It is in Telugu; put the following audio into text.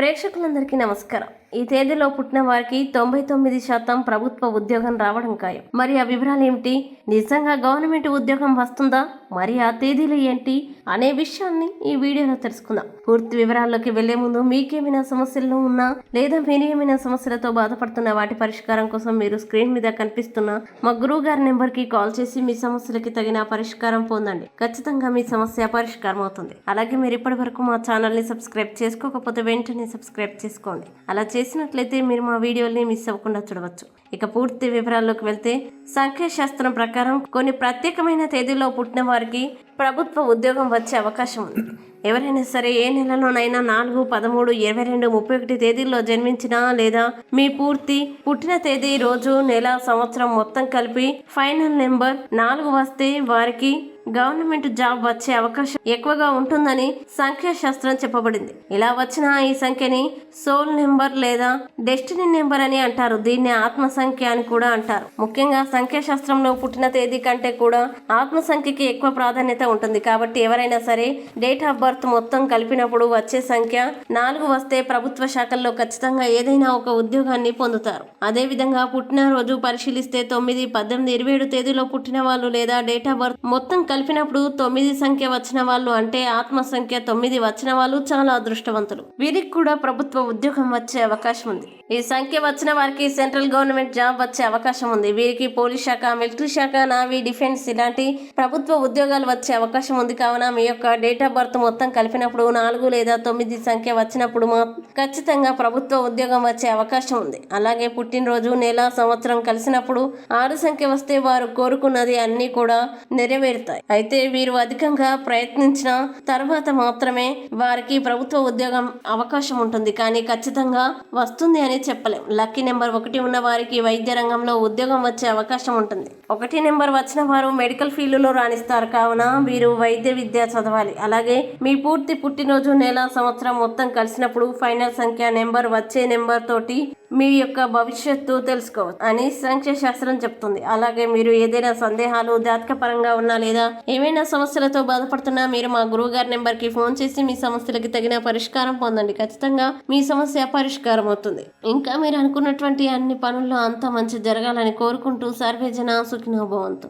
ప్రేక్షకులందరికీ నమస్కారం. ఈ తేదీలో పుట్టిన వారికి తొంభై తొమ్మిది శాతం ప్రభుత్వ ఉద్యోగం రావడం ఖాయం. మరి ఆ వివరాలు ఏమిటి? నిజంగా గవర్నమెంట్ ఉద్యోగం వస్తుందా? మరి ఆ తేదీలు ఏంటి? అనే విషయాన్ని ఈ వీడియోలో తెలుసుకుందాం. పూర్తి వివరాల్లోకి వెళ్ళే ముందు మీకేమైనా సమస్యలు ఉన్నా లేదా మీరు ఏమైనా సమస్యలతో బాధపడుతున్న వాటి పరిష్కారం కోసం మీరు స్క్రీన్ మీద కనిపిస్తున్న మా గురువు గారి నెంబర్కి కాల్ చేసి మీ సమస్యలకి తగిన పరిష్కారం పొందండి. ఖచ్చితంగా మీ సమస్య పరిష్కారం అవుతుంది అలాగే మీరు ఇప్పటి వరకు మా ఛానల్ని సబ్స్క్రైబ్ చేసుకోకపోతే వెంటనే సబ్స్క్రైబ్ చేసుకోండి. అలా చేసినట్లయితే మీరు మా వీడియోని మిస్ అవ్వకుండా చూడవచ్చు. ఇక పూర్తి వివరాల్లోకి వెళ్తే సంఖ్యాశాస్త్రం ప్రకారం కొన్ని ప్రత్యేకమైన తేదీలో పుట్టిన వారికి ప్రభుత్వ ఉద్యోగం వచ్చే అవకాశం ఉంది. ఎవరైనా సరే ఏ నెలలోనైనా నాలుగు పదమూడు ఇరవై రెండు ముప్పై ఒకటి తేదీల్లో జన్మించినా లేదా మీ పూర్తి పుట్టిన తేదీ రోజు నెల సంవత్సరం మొత్తం కలిపి ఫైనల్ నెంబర్ నాలుగు వస్తే వారికి గవర్నమెంట్ జాబ్ వచ్చే అవకాశం ఎక్కువగా ఉంటుందని సంఖ్యాశాస్త్రం చెప్పబడింది. ఇలా వచ్చిన ఈ సంఖ్యని సోల్ నెంబర్ లేదా డెస్టినీ నెంబర్ అని అంటారు. దీన్ని ఆత్మ సంఖ్య అని కూడా అంటారు. ముఖ్యంగా సంఖ్యాశాస్త్రంలో పుట్టిన తేదీ కంటే కూడా ఆత్మ సంఖ్యకి ఎక్కువ ప్రాధాన్యత ఉంటుంది. కాబట్టి ఎవరైనా సరే డేట్ ఆఫ్ బర్త్ మొత్తం కలిపినప్పుడు వచ్చే సంఖ్య నాలుగు వస్తే ప్రభుత్వ శాఖల్లో ఖచ్చితంగా ఏదైనా ఒక ఉద్యోగాన్ని పొందుతారు. అదే విధంగా పుట్టినరోజు పరిశీలిస్తే తొమ్మిది పద్దెనిమిది ఇరవై ఏడు తేదీలో పుట్టిన వాళ్ళు లేదా డేట్ ఆఫ్ బర్త్ మొత్తం కలిపినప్పుడు తొమ్మిది సంఖ్య వచ్చిన వాళ్ళు అంటే ఆత్మ సంఖ్య తొమ్మిది వచ్చిన వాళ్ళు చాలా అదృష్టవంతులు. వీరికి కూడా ప్రభుత్వ ఉద్యోగం వచ్చే అవకాశం ఉంది. ఈ సంఖ్య వచ్చిన వారికి సెంట్రల్ గవర్నమెంట్ జాబ్ వచ్చే అవకాశం ఉంది. వీరికి పోలీస్ శాఖ మిలిటరీ శాఖ నావీ డిఫెన్స్ ఇలాంటి ప్రభుత్వ ఉద్యోగాలు వచ్చే అవకాశం ఉంది కావున మీ యొక్క డేట్ ఆఫ్ బర్త్ మొత్తం కలిపినప్పుడు నాలుగు లేదా తొమ్మిది సంఖ్య వచ్చినప్పుడు మా ఖచ్చితంగా ప్రభుత్వ ఉద్యోగం వచ్చే అవకాశం ఉంది. అలాగే పుట్టినరోజు నెల సంవత్సరం కలిసినప్పుడు ఆరు సంఖ్య వస్తే వారు కోరుకున్నది అన్నీ కూడా నెరవేరుతాయి. అయితే వీరు అధికంగా ప్రయత్నించిన తర్వాత మాత్రమే వారికి ప్రభుత్వ ఉద్యోగం అవకాశం ఉంటుంది. కానీ ఖచ్చితంగా వస్తుంది అని చెప్పలేం. లక్కీ నెంబర్ ఒకటి ఉన్న వారికి వైద్య రంగంలో ఉద్యోగం వచ్చే అవకాశం ఉంటుంది. ఒకటి నెంబర్ వచ్చిన వారు మెడికల్ ఫీల్డ్లో రాణిస్తారు. కావున వీరు వైద్య విద్య చదవాలి. అలాగే మీ పూర్తి పుట్టినరోజు నెల సంవత్సరం మొత్తం కలిసినప్పుడు ఫైనల్ సంఖ్య నెంబర్ వచ్చే నెంబర్ తోటి మీ యొక్క భవిష్యత్తు తెలుసుకోవచ్చు అని సంఖ్య శాస్త్రం చెప్తుంది. అలాగే మీరు ఏదైనా సందేహాలు జాతక పరంగా ఉన్నా లేదా ఏమైనా సమస్యలతో బాధపడుతున్నా మీరు మా గురువు గారి నెంబర్కి ఫోన్ చేసి మీ సమస్యలకి తగిన పరిష్కారం పొందండి. ఖచ్చితంగా మీ సమస్య పరిష్కారం అవుతుంది. ఇంకా మీరు అనుకున్నటువంటి అన్ని పనుల్లో అంత మంచి జరగాలని కోరుకుంటూ సర్వేజన సుఖినోభవంతు